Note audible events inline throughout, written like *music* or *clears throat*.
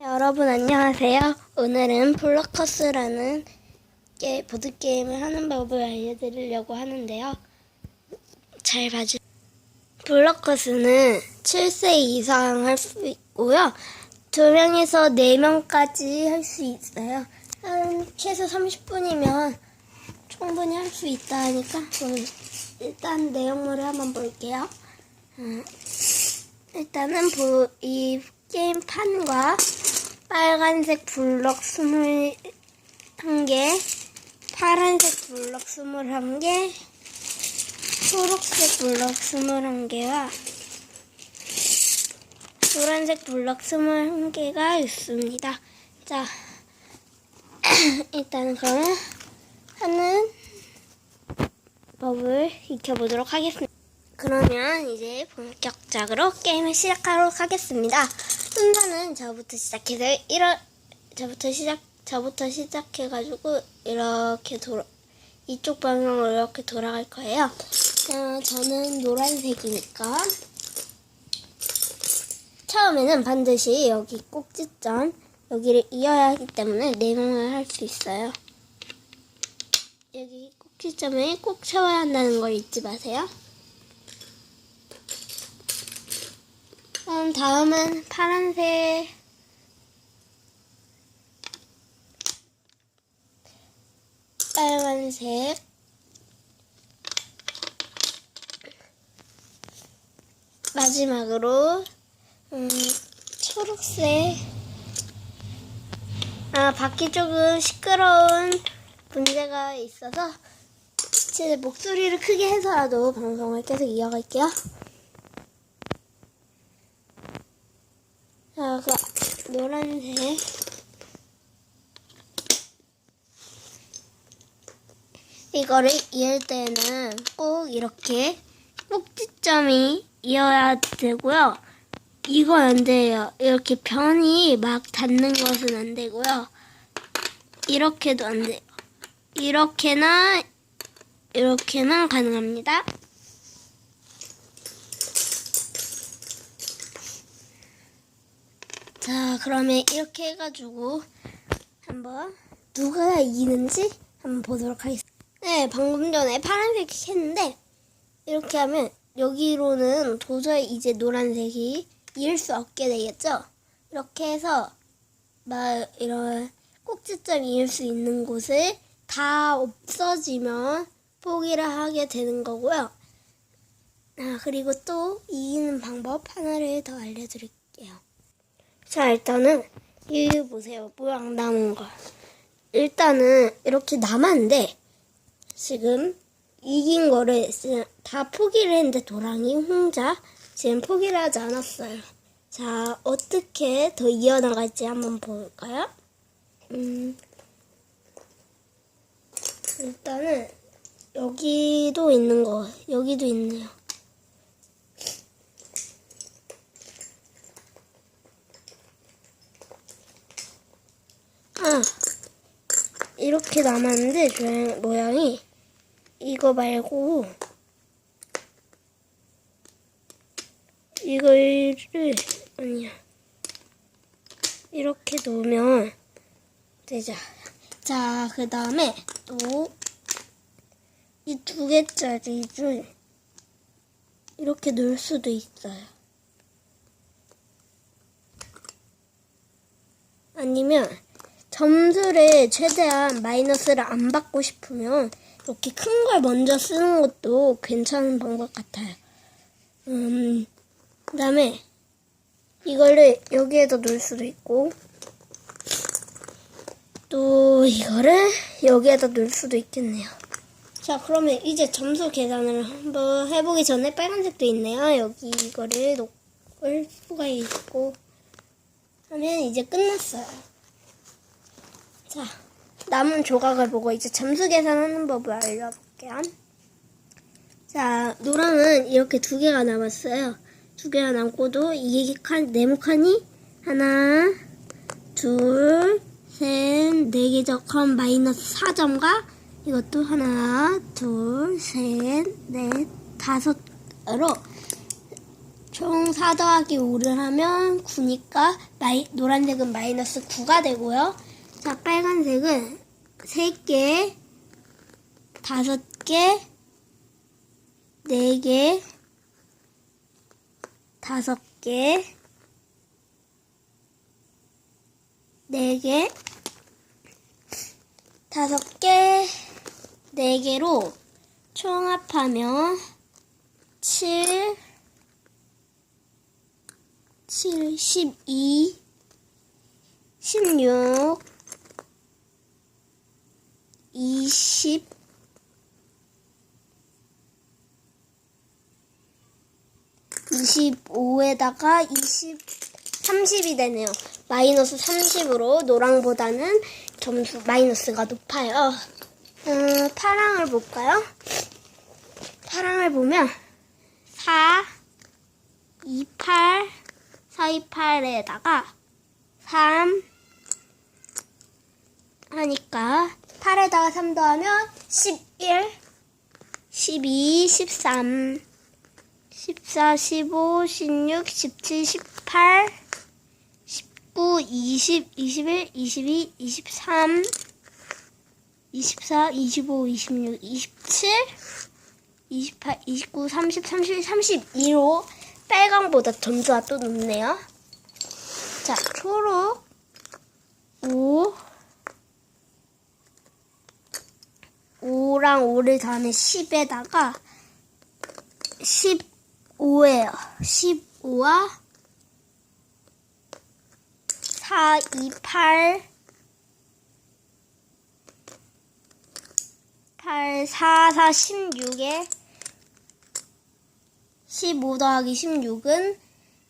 여러분 안녕하세요. 오늘은 블록커스라는 게 보드게임을 하는 법을 알려드리려고 하는데요. 잘 봐주. 블록커스는 7세 이상 할 수 있고요. 2명에서 4명까지 할 수 있어요. 한 최소 30분이면 충분히 할 수 있다 하니까 일단 내용물을 한번 볼게요. 음, 일단은 보- 이 게임 판과 빨간색 블럭 21개, 파란색 블럭 21개, 초록색 블럭 21개와 노란색 블럭 21개가 있습니다. 자, *clears throat* 일단 그러면 하는 법을 익혀보도록 하겠습니다. 그러면 이제 본격적으로 게임을 시작하도록 하겠습니다. 순서는 저부터 시작해서 이런 저부터 시작 저부터 시작해가지고 이렇게 돌아 이쪽 방향으로 이렇게 돌아갈 거예요. 어, 저는 노란색이니까 처음에는 반드시 여기 꼭지점 여기를 이어야 하기 때문에 네모를 할 수 있어요. 여기 꼭지점에 꼭 채워야 한다는 걸 잊지 마세요. 음, 다음은 파란색. 빨간색. 마지막으로, 음, 초록색. 아, 밖이 조금 시끄러운 문제가 있어서, 제 목소리를 크게 해서라도 방송을 계속 이어갈게요. 자, 그 노란색. 이거를 이을 때는 꼭 이렇게 꼭지점이 이어야 되고요. 이거 안 돼요. 이렇게 변이 막 닿는 것은 안 되고요. 이렇게도 안 돼요. 이렇게나 이렇게는 가능합니다. 자, 그러면 이렇게 해가지고 한번 누가 이기는지 한번 보도록 하겠습니다. 네, 방금 전에 파란색 했는데 이렇게 하면 여기로는 도저히 이제 노란색이 이을 수 없게 되겠죠? 이렇게 해서 막 이런 꼭지점이 이을 수 있는 곳을 다 없어지면 포기를 하게 되는 거고요. 아, 그리고 또 이기는 방법 하나를 더 알려드릴게요. 자, 일단은 여기 보세요. 모양 남은 거. 일단은 이렇게 남았는데 지금 이긴 거를 다 포기를 했는데 도랑이 혼자 지금 포기를 하지 않았어요. 자, 어떻게 더 이어나갈지 한번 볼까요? 음, 일단은 여기도 있는 거, 여기도 있네요. 아, 이렇게 남았는데 모양- 모양이 이거 말고 이거를 아니야 이렇게 놓으면 되자. 자, 그 다음에 또 이 두 개짜리를 이렇게 놓을 수도 있어요. 아니면 점수를 최대한 마이너스를 안 받고 싶으면 이렇게 큰 걸 먼저 쓰는 것도 괜찮은 방법 같아요. 음, 그 다음에 이거를 여기에다 놓을 수도 있고 또 이거를 여기에다 놓을 수도 있겠네요. 자, 그러면 이제 점수 계산을 한번 해보기 전에 빨간색도 있네요. 여기 이거를 놓을 수가 있고 하면 이제 끝났어요. 자, 남은 조각을 보고 이제 점수 계산하는 법을 알려볼게요. 자, 노랑은 이렇게 두 개가 남았어요. 두 개가 남고도 이게 칸, 네모 칸이 하나, 둘, 셋, 네 개죠. 그럼 마이너스 4점과 이것도 하나, 둘, 셋, 넷, 다섯으로 총 4 더하기 5를 하면 9니까 마이, 노란색은 마이너스 9가 되고요. 자, 빨간색은 3개, 5개, 4개, 5개, 4개, 5개, 4개로 총합하면 7, 7, 12, 16, 20, 25에다가 20, 30이 되네요. 마이너스 30으로 노랑보다는 점수 마이너스가 높아요. 음, 파랑을 볼까요? 파랑을 보면 4, 2, 8, 4, 2, 8에다가 3 하니까 8에다가 3 더하면 11, 12, 13, 14, 15, 16, 17, 18, 19, 20, 21, 22, 23, 24, 25, 26, 27, 28, 29, 30, 31, 32로 빨강보다 점수가 또 높네요. 자, 초록 5 5랑 5를 더하면 10에다가 15예요. 15와 4, 2, 8 8, 4, 4, 16에 15 더하기 16은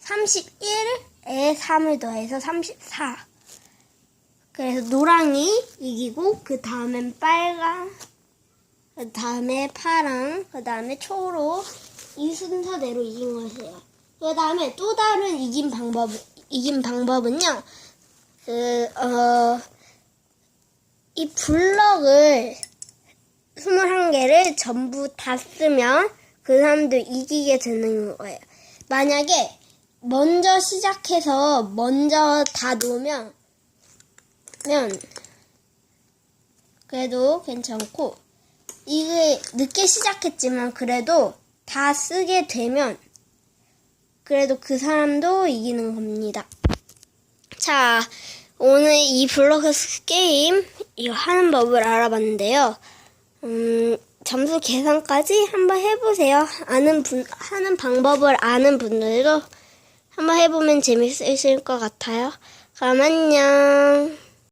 31에 3을 더해서 34. 그래서 노랑이 이기고 그 다음엔 빨강, 그 다음에 파랑, 그 다음에 초록 이 순서대로 이긴 것이에요. 그 다음에 또 다른 이긴 방법 이긴 방법은요. 그 어, 이 블럭을 21개를 전부 다 쓰면 그 사람도 이기게 되는 거예요. 만약에 먼저 시작해서 먼저 다 놓으면 면 그래도 괜찮고 이게 늦게 시작했지만 그래도 다 쓰게 되면 그래도 그 사람도 이기는 겁니다. 자, 오늘 이 블록스 게임 이거 하는 법을 알아봤는데요. 음, 점수 계산까지 한번 해보세요. 아는 분, 하는 방법을 아는 분들도 한번 해보면 재밌으실 것 같아요. 그럼 안녕.